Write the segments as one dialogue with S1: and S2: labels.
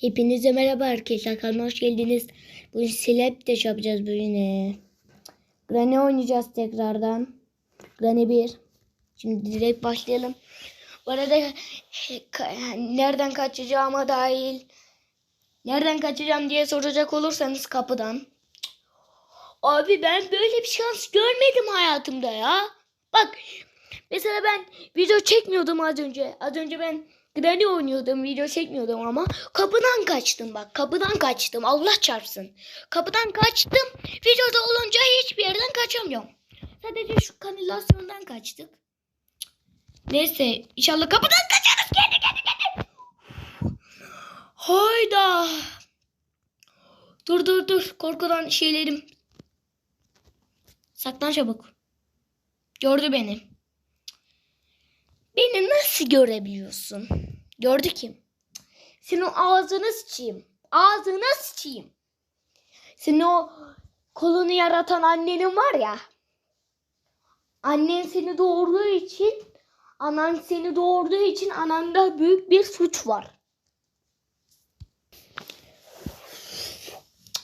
S1: Hepinize merhaba arkadaşlar. Kanalıma hoş geldiniz. Bugün Slap Dash yapacağız bugün. Granny oynayacağız tekrardan. Granny 1. Şimdi direkt başlayalım. Bu arada e, nereden kaçacağıma dahil nereden kaçacağım diye soracak olursanız kapıdan. Abi ben böyle bir şans görmedim hayatımda ya. Bak mesela ben video çekmiyordum az önce. Az önce ben Granny oynuyordum video çekmiyordum ama kapıdan kaçtım bak kapıdan kaçtım Allah çarpsın. Kapıdan kaçtım videoda olunca hiçbir yerden kaçamıyorum. Sadece şu kanalizasyondan kaçtık. Neyse inşallah kapıdan kaçarız kendi kendi kendi. Hayda. Dur dur dur korkudan şeylerim. Saklan çabuk. Gördü beni. Beni nasıl görebiliyorsun? Gördü kim? Senin ağzını sıçayım. Ağzını sıçayım. Senin o kolunu yaratan annenin var ya. Annen seni doğurduğu için, anan seni doğurduğu için ananda büyük bir suç var.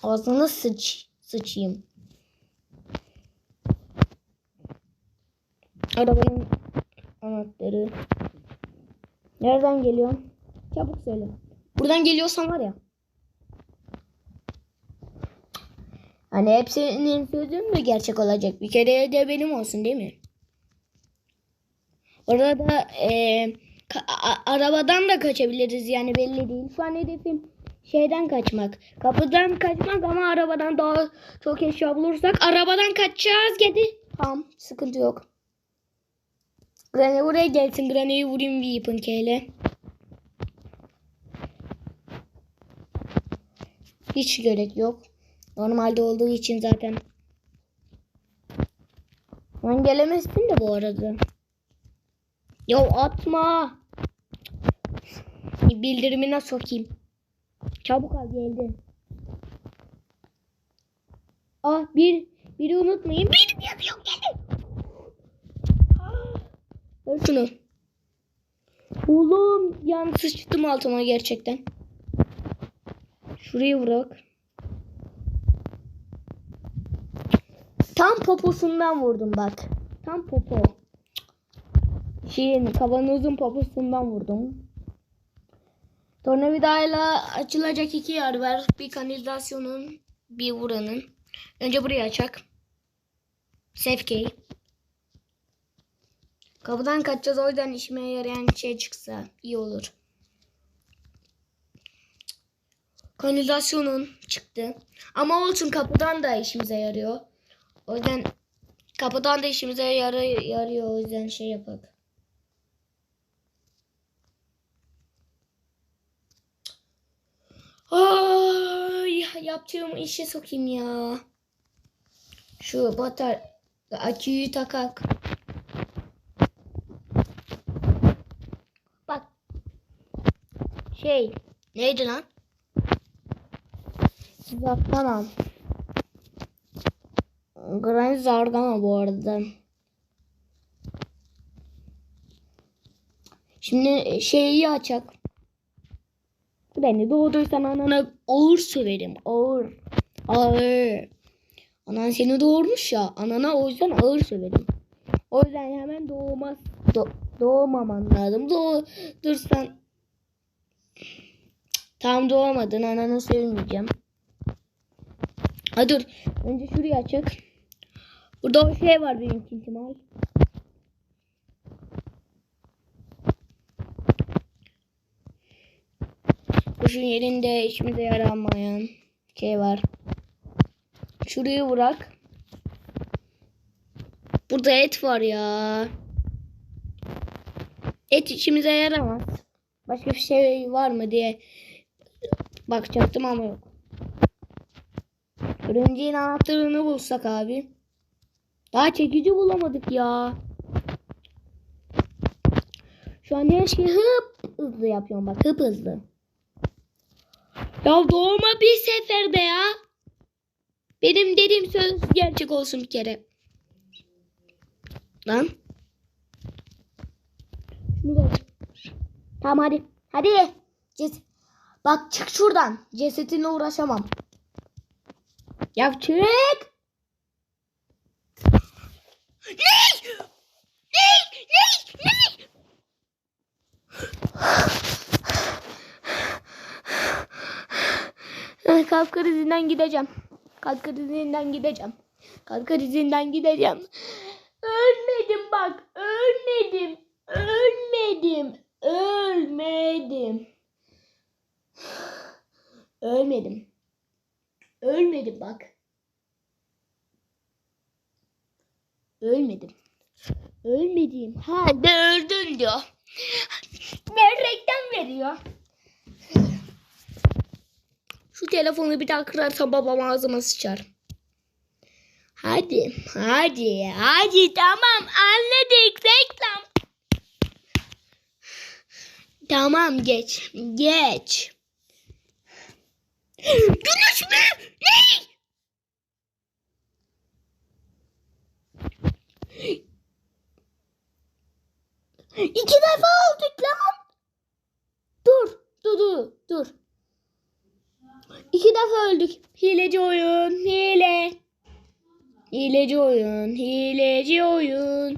S1: Ağzını sıç, sıçayım. Arabanın anahtarı. Nereden geliyorsun? Çabuk söyle. Buradan geliyorsan var ya. Hani hepsinin sözün mü gerçek olacak? Bir kere de benim olsun değil mi? Orada e, arabadan da kaçabiliriz yani belli değil. Şu an hedefim şeyden kaçmak. Kapıdan kaçmak ama arabadan daha çok eşya bulursak arabadan kaçacağız gidi. Tamam sıkıntı yok. Granny buraya gelsin. Granny'yi vurayım bir ipinkeyle. Hiç gerek yok. Normalde olduğu için zaten. Ben gelemezsin de bu arada. Ya atma. Bildirimine sokayım. Çabuk al geldi. Ah bir biri unutmayın. Benim yazıyorum geldi. Ver şunu. Oğlum yan sıçtım altıma gerçekten. Şurayı bırak. Tam poposundan vurdum bak. Tam popo. Şeyin kavanozun poposundan vurdum. Tornavidayla açılacak iki yer var. Bir kanalizasyonun, bir buranın. Önce burayı açak. Safekey. Kapıdan kaçacağız o yüzden işime yarayan şey çıksa iyi olur. Kanalizasyonun çıktı. Ama olsun kapıdan da işimize yarıyor. O yüzden kapıdan da işimize yarı, yarıyor. O yüzden şey yapalım. Ay, yaptığım işe sokayım ya. Şu batar aküyü takak. Bak. Şey. Neydi lan? Zargana. Granny Zargana bu arada. Şimdi şeyi açak. Beni doğduysan anana ağır söverim. Ağır. Ağır. Anan seni doğurmuş ya. Anana o yüzden ağır söverim. O yüzden hemen doğmaz. Do doğmaman lazım. Doğdursan tam doğamadın. Ananı sevmeyeceğim. Ha dur. Önce şurayı açık. Burada o şey var büyük ihtimal. Kuşun yerinde işimize yaramayan şey var. Şurayı bırak. Burada et var ya. Et işimize yaramaz. Başka bir şey var mı diye bakacaktım ama yok. Örümceğin anahtarını bulsak abi. Daha çekici bulamadık ya. Şu an her şeyi hıp hızlı yapıyorum bak hıp hızlı. Ya doğma bir seferde ya. Benim dediğim söz gerçek olsun bir kere. Lan. Tamam hadi. Hadi. Git. Bak çık şuradan. Cesetinle uğraşamam. Ya çık. Ne? Ne? Ne? Ne? Kalp krizinden gideceğim. Kalp krizinden gideceğim. Kalp krizinden gideceğim. Ölmedim bak. Ölmedim. Ölmedim. Ölmedim. Ölmedim. Ölmedim bak. Ölmedim. Ölmediğim halde öldün diyor. Merekten veriyor. Şu telefonu bir daha kırarsam babam ağzıma sıçar. Hadi, hadi, hadi tamam anladık reklam. Tamam geç, geç. Güneş mi? Ne? İki defa olduk lan. Dur, dur, dur, dur. İki defa öldük. Hileci oyun, hile. Hileci oyun, hileci oyun.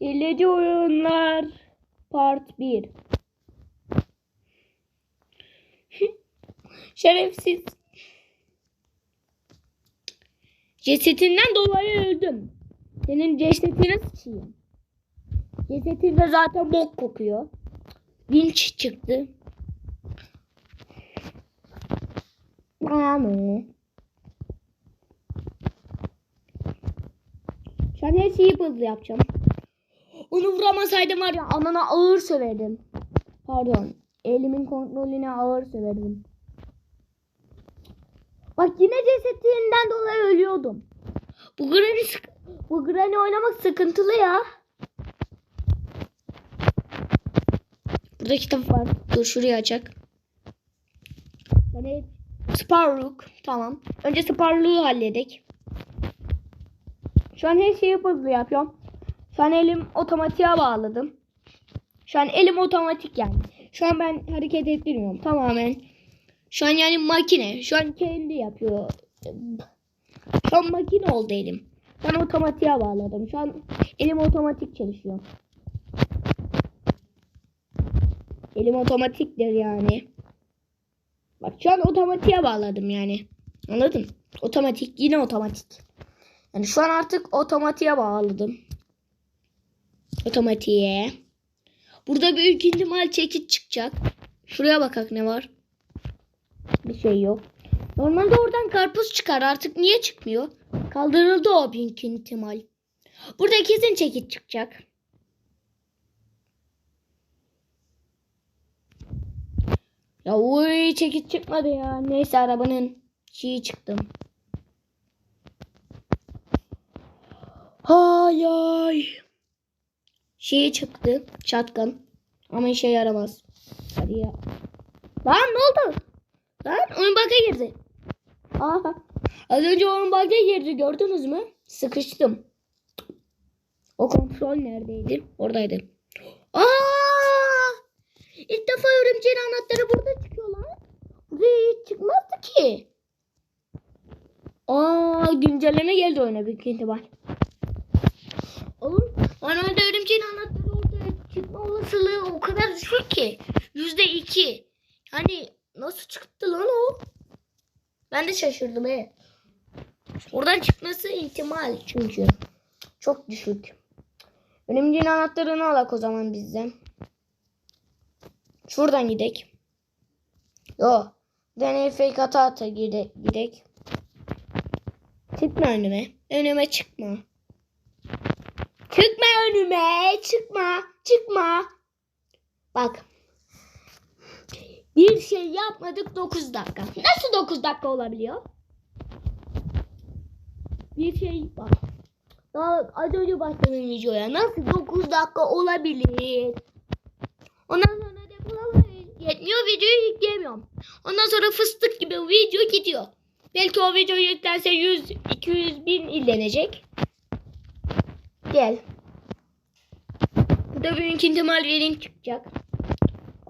S1: Hileci oyunlar. Part 1. Şerefsiz. Cesetinden dolayı öldüm. Senin cesetini sıçayım. Cesetinde zaten bok kokuyor. Vinç çıktı. Ano. Şu an her şeyi hızlı yapacağım. Onu vuramasaydım var ya anana ağır söverdim. Pardon. Elimin kontrolüne ağır söverdim. Bak yine cesetinden dolayı ölüyordum. Bu Granny, bu Granny oynamak sıkıntılı ya. Burada kitap var. Dur şuraya açak. Yani Sparrow. Tamam. Önce Sparrow'u halledek. Şu an her şeyi hızlı yapıyorum. Şu an elim otomatiğe bağladım. Şu an elim otomatik yani. Şu an ben hareket ettirmiyorum tamamen. Şu an yani makine. Şu an kendi yapıyor. Şu an makine oldu elim. Ben otomatiğe bağladım. Şu an elim otomatik çalışıyor. Elim otomatiktir yani. Bak şu an otomatiğe bağladım yani. Anladın? Otomatik yine otomatik. Yani şu an artık otomatiğe bağladım. Otomatiğe. Burada büyük ihtimal çekiç çıkacak. Şuraya bakak ne var. Bir şey yok. Normalde oradan karpuz çıkar. Artık niye çıkmıyor? Kaldırıldı o büyük ihtimal. Burada kesin çekiç çıkacak. Ya uy çekiç çıkmadı ya. Neyse arabanın şeyi çıktım. Hay ay. Şeyi çıktı. Çatkan. Ama işe yaramaz. Hadi ya. Lan ne oldu? Lan oyun bug'a girdi. Aha. Az önce oyun bug'a girdi gördünüz mü? Sıkıştım. O kontrol neredeydi? Oradaydı. Aa! İlk defa örümceğin anahtarı burada çıkıyor lan. Buraya hiç çıkmazdı ki. Aa güncelleme geldi oyuna büyük ihtimal. Oğlum normalde örümceğin anahtarı ortaya çıkma olasılığı o kadar düşük ki. Yüzde iki. Yani nasıl çıktı lan o? Ben de şaşırdım he. Oradan çıkması ihtimal çünkü. Çok düşük. Örümceğin anahtarını alak o zaman bizden. Şuradan gidek. Yo. Deney fake ata ata gide, gidek. Çıkma önüme. Önüme çıkma. Çıkma önüme. Çıkma. Çıkma. Bak. Bir şey yapmadık 9 dakika. Nasıl 9 dakika olabiliyor? Bir şey bak. Daha az önce başladım videoya. Nasıl 9 dakika olabilir? Ondan sonra depolama yetmiyor videoyu yükleyemiyorum. Ondan sonra fıstık gibi video gidiyor. Belki o video yüklense 100 200 bin izlenecek. Gel. Burada büyük ihtimal bir link çıkacak.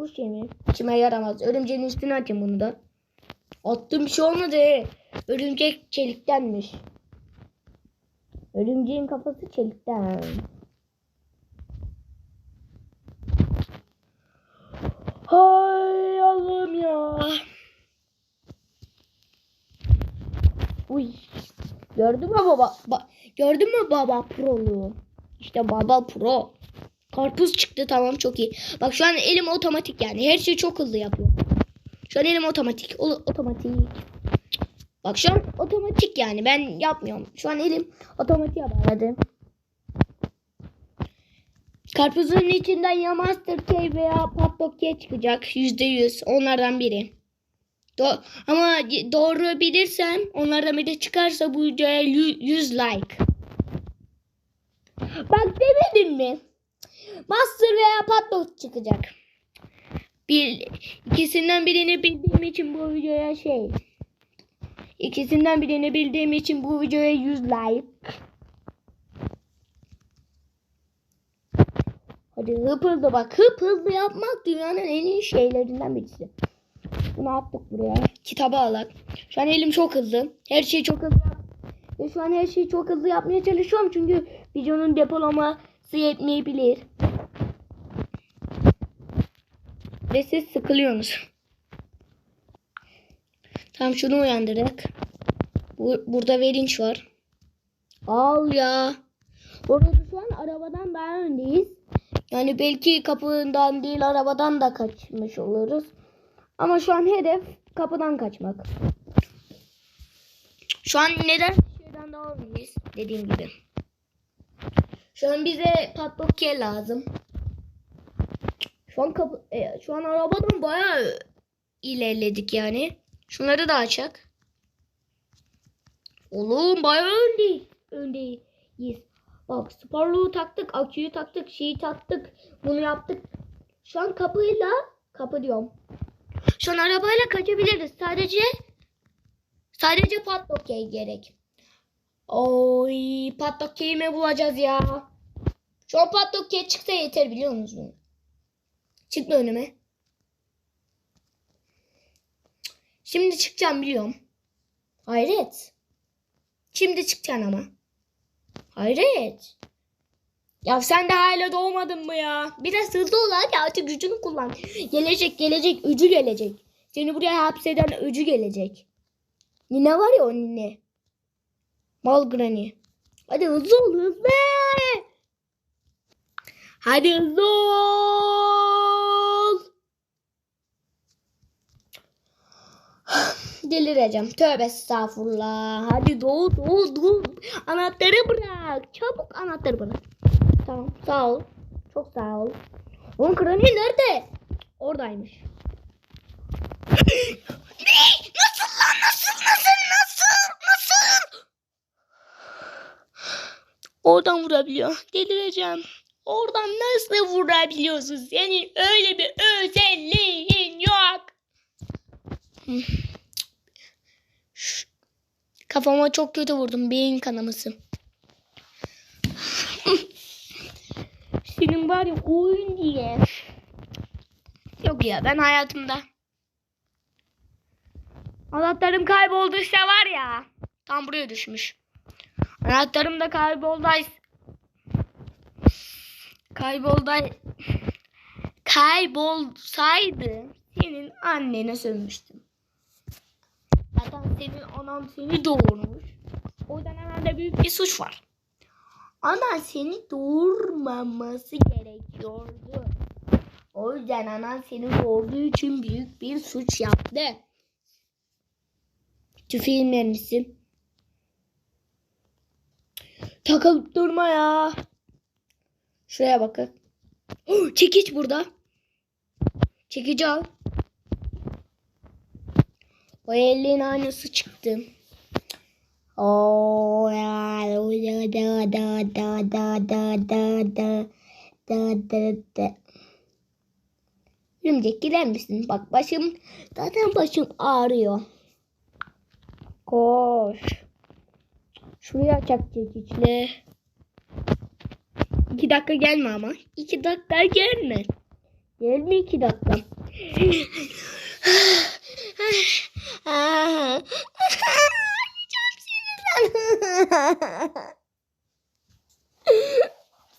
S1: Kuş yemi. İçime yaramaz. Örümceğin üstüne atayım bunu da. Attığım bir şey olmadı. Örümcek çeliktenmiş. Örümceğin kafası çelikten. Hay Allah'ım ya. Uy. Gördün mü baba? Ba- gördün mü baba pro'luğu? İşte baba pro. Karpuz çıktı tamam çok iyi. Bak şu an elim otomatik yani. Her şeyi çok hızlı yapıyor. Şu an elim otomatik. O, otomatik. Bak şu an otomatik yani. Ben yapmıyorum. Şu an elim otomatiğe bağladı. Karpuzun içinden ya Master K veya K çıkacak. Yüzde yüz. Onlardan biri. Do- ama doğru bilirsem onlardan biri çıkarsa bu videoya yü- 100 like. Bak demedim mi? Master veya Patlock çıkacak. Bir, ikisinden birini bildiğim için bu videoya şey. İkisinden birini bildiğim için bu videoya 100 like. Hadi hıp hızlı bak. Hıp hızlı yapmak dünyanın en iyi şeylerinden birisi. Bunu attık buraya. Kitabı alak. Şu an elim çok hızlı. Her şeyi çok hızlı. Ve şu an her şeyi çok hızlı yapmaya çalışıyorum. Çünkü videonun depolaması yetmeyebilir. Ve siz sıkılıyorsunuz. Tamam şunu uyandırdık. Bu, burada verinç var. Al ya. Orada şu an arabadan daha öndeyiz. Yani belki kapından değil arabadan da kaçmış oluruz. Ama şu an hedef kapıdan kaçmak. Şu an neden şeyden daha öndeyiz dediğim gibi. Şu an bize patlokke lazım. Şu an kapı, e, şu an arabadan bayağı ilerledik yani. Şunları da açak. Oğlum bayağı öndeyiz. Öndeyiz. Bak sporluğu taktık, aküyü taktık, şeyi taktık. Bunu yaptık. Şu an kapıyla, kapı diyorum. Şu an arabayla kaçabiliriz. Sadece sadece patlokey gerek. Oy patlokey'i mi bulacağız ya? Şu an patlokey çıksa yeter biliyor musunuz? Çıktı önüme. Şimdi çıkacağım biliyorum. Hayret. Şimdi çıkacaksın ama. Hayret. Ya sen de hala doğmadın mı ya? Biraz hızlı ol hadi artık gücünü kullan. Gelecek gelecek öcü gelecek. Seni buraya hapseden öcü gelecek. Nine var ya o nine. Mal granny. Hadi hızlı ol hızlı. Hadi hızlı ol. Delireceğim. Tövbe estağfurullah. Hadi doğu doğu doğu. Anahtarı bırak. Çabuk anahtarı bırak. Tamam sağ ol. Çok sağ ol. Oğlum krani nerede? Oradaymış. ne? Nasıl lan? Nasıl? Nasıl? Nasıl? Oradan vurabiliyor. Delireceğim. Oradan nasıl vurabiliyorsun? Senin öyle bir özelliğin yok. Kafama çok kötü vurdum. Beyin kanaması. Senin var ya oyun diye. Yok ya ben hayatımda. Anahtarım kaybolduysa var ya. Tam buraya düşmüş. Anahtarım da kaybolday. Kaybolday. Kaybolsaydı senin annene sövmüştüm. Zaten senin anan seni doğurmuş. O yüzden hemen büyük bir suç var. Anan seni doğurmaması gerekiyordu. O yüzden anan seni doğurduğu için büyük bir suç yaptı. Tüfeğin mermisi. Takılıp durma ya. Şuraya bakın. Oh, çekiç burada. Çekici al. O elin aynısı çıktı. Oh ya da da da da da da da da da da da gider misin? Bak başım zaten başım ağrıyor. Koş. Şuraya çak çekiçle. İki dakika gelme ama. İki dakika gelme. Gelme iki dakika.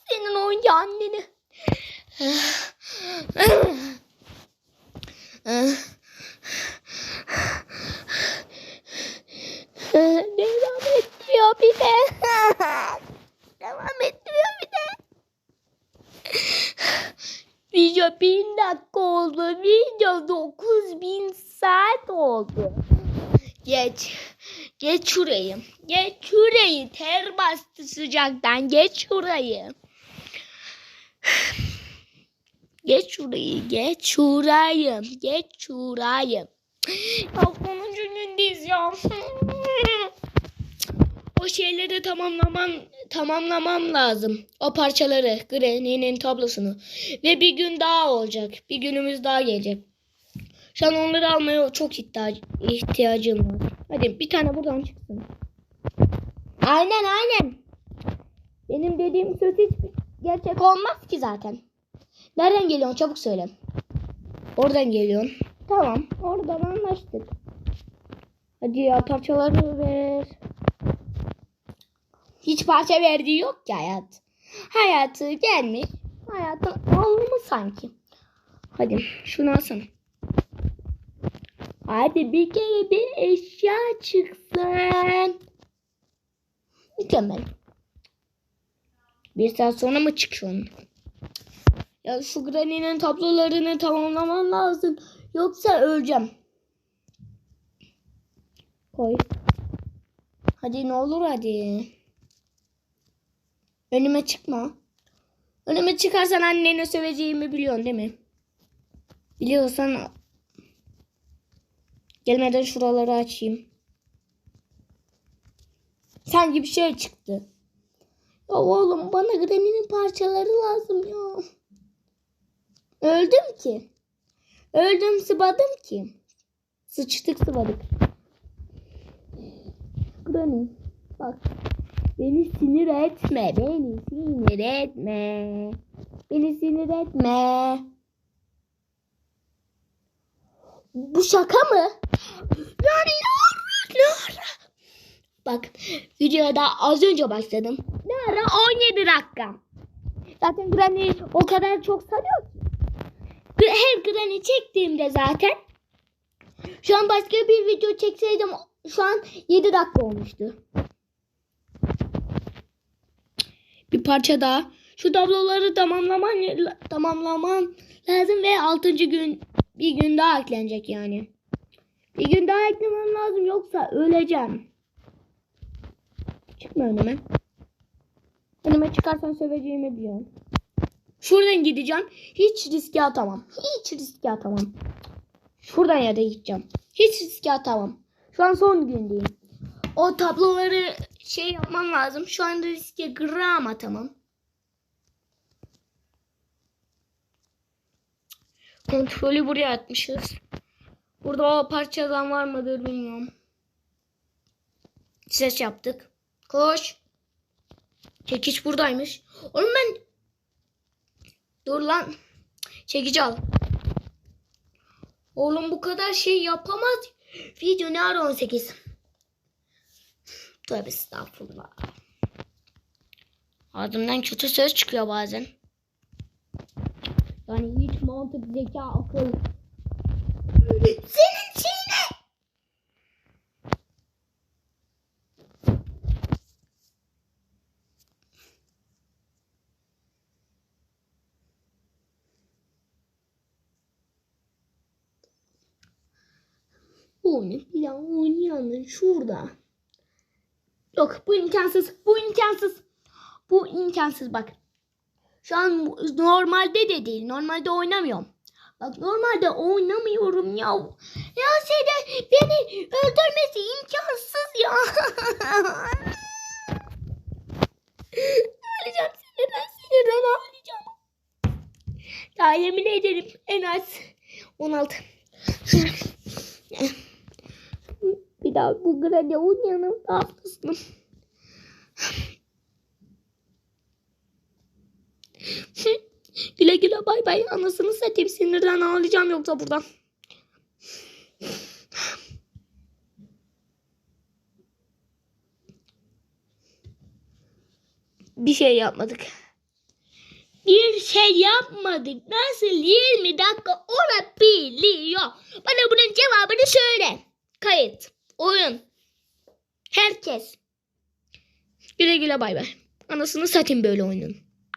S1: Senin oyuncu anneni. Devam ettiriyor bir de. Devam ettiriyor bir de. Video bin dakika oldu. Video 9000 saat oldu. Geç. Geç şurayı. Geç şurayı. Ter bastı sıcaktan. Geç şurayı. Geç şurayı. Geç şurayı. Geç şurayı. Ya 10. gündeyiz ya. Şeyleri tamamlamam tamamlamam lazım. O parçaları, Granny'nin tablosunu. Ve bir gün daha olacak. Bir günümüz daha gelecek. Şu an onları almaya çok ihtiyac ihtiyacım var. Hadi bir tane buradan çıksın. Aynen aynen. Benim dediğim söz hiç gerçek olmaz ki zaten. Nereden geliyorsun çabuk söyle. Oradan geliyorsun. Tamam oradan anlaştık. Hadi ya parçaları ver. Hiç parça verdiği yok ki hayat. Hayatı gelmiş. Hayatın alımı sanki. Hadi şunu alsana. Hadi bir kere bir eşya çıksın. Mükemmel. Bir saat sonra mı çıkıyor? Ya şu Granny'nin tablolarını tamamlamam lazım. Yoksa öleceğim. Koy. Hadi ne olur hadi. Önüme çıkma. Önüme çıkarsan annene söveceğimi biliyorsun değil mi? Biliyorsan gelmeden şuraları açayım. Sanki bir şey çıktı. Ya oğlum bana Granny'nin parçaları lazım ya. Öldüm ki. Öldüm sıvadım ki. Sıçtık sıvadık. Granny bak. Beni sinir etme. Beni sinir etme. Beni sinir etme. Bu şaka mı? Yani ne ara, ne ara? Bak videoya daha az önce başladım. Ne ara 17 dakika. Zaten Granny o kadar çok sarıyor ki. Her Granny çektiğimde zaten şu an başka bir video çekseydim şu an 7 dakika olmuştu. Bir parça daha. Şu tabloları tamamlaman tamamlaman lazım ve 6. gün bir gün daha eklenecek yani. Bir gün daha eklemem lazım yoksa öleceğim. Çıkma önüme. Önüme çıkarsan söveceğimi biliyorum. Şuradan gideceğim. Hiç riske atamam. Hiç riske atamam. Şuradan ya da gideceğim. Hiç riske atamam. Şu an son gündeyim. O tabloları şey yapmam lazım. Şu anda riske gram atamam. Kontrolü buraya atmışız. Burada o parçadan var mıdır bilmiyorum. Ses yaptık. Koş. Çekiç buradaymış. Oğlum ben... Dur lan. Çekici al. Oğlum bu kadar şey yapamaz. Video ne ara 18. Tövbe estağfurullah. Ağzımdan kötü söz çıkıyor bazen. Yani hiç mantık, zeka, akıl. Senin şeyine. Bunu plan oynayanın şurada. Yok bu imkansız. Bu imkansız. Bu imkansız bak. Şu an normalde de değil. Normalde oynamıyorum. Bak normalde oynamıyorum ya. Ya seni beni öldürmesi imkansız ya. ağlayacağım sinirden sinirden ağlayacağım. Daha yemin ederim en az 16. Bir daha bu Granny oynayalım daha fazla. güle güle bay bay. Anasını satayım sinirden ağlayacağım yoksa buradan. Bir şey yapmadık. Bir şey yapmadık. Nasıl 20 dakika olabiliyor? Bana bunun cevabını söyle. Kayıt. Oyun. Herkes. Güle güle bay bay. Anasını satayım böyle oyunun.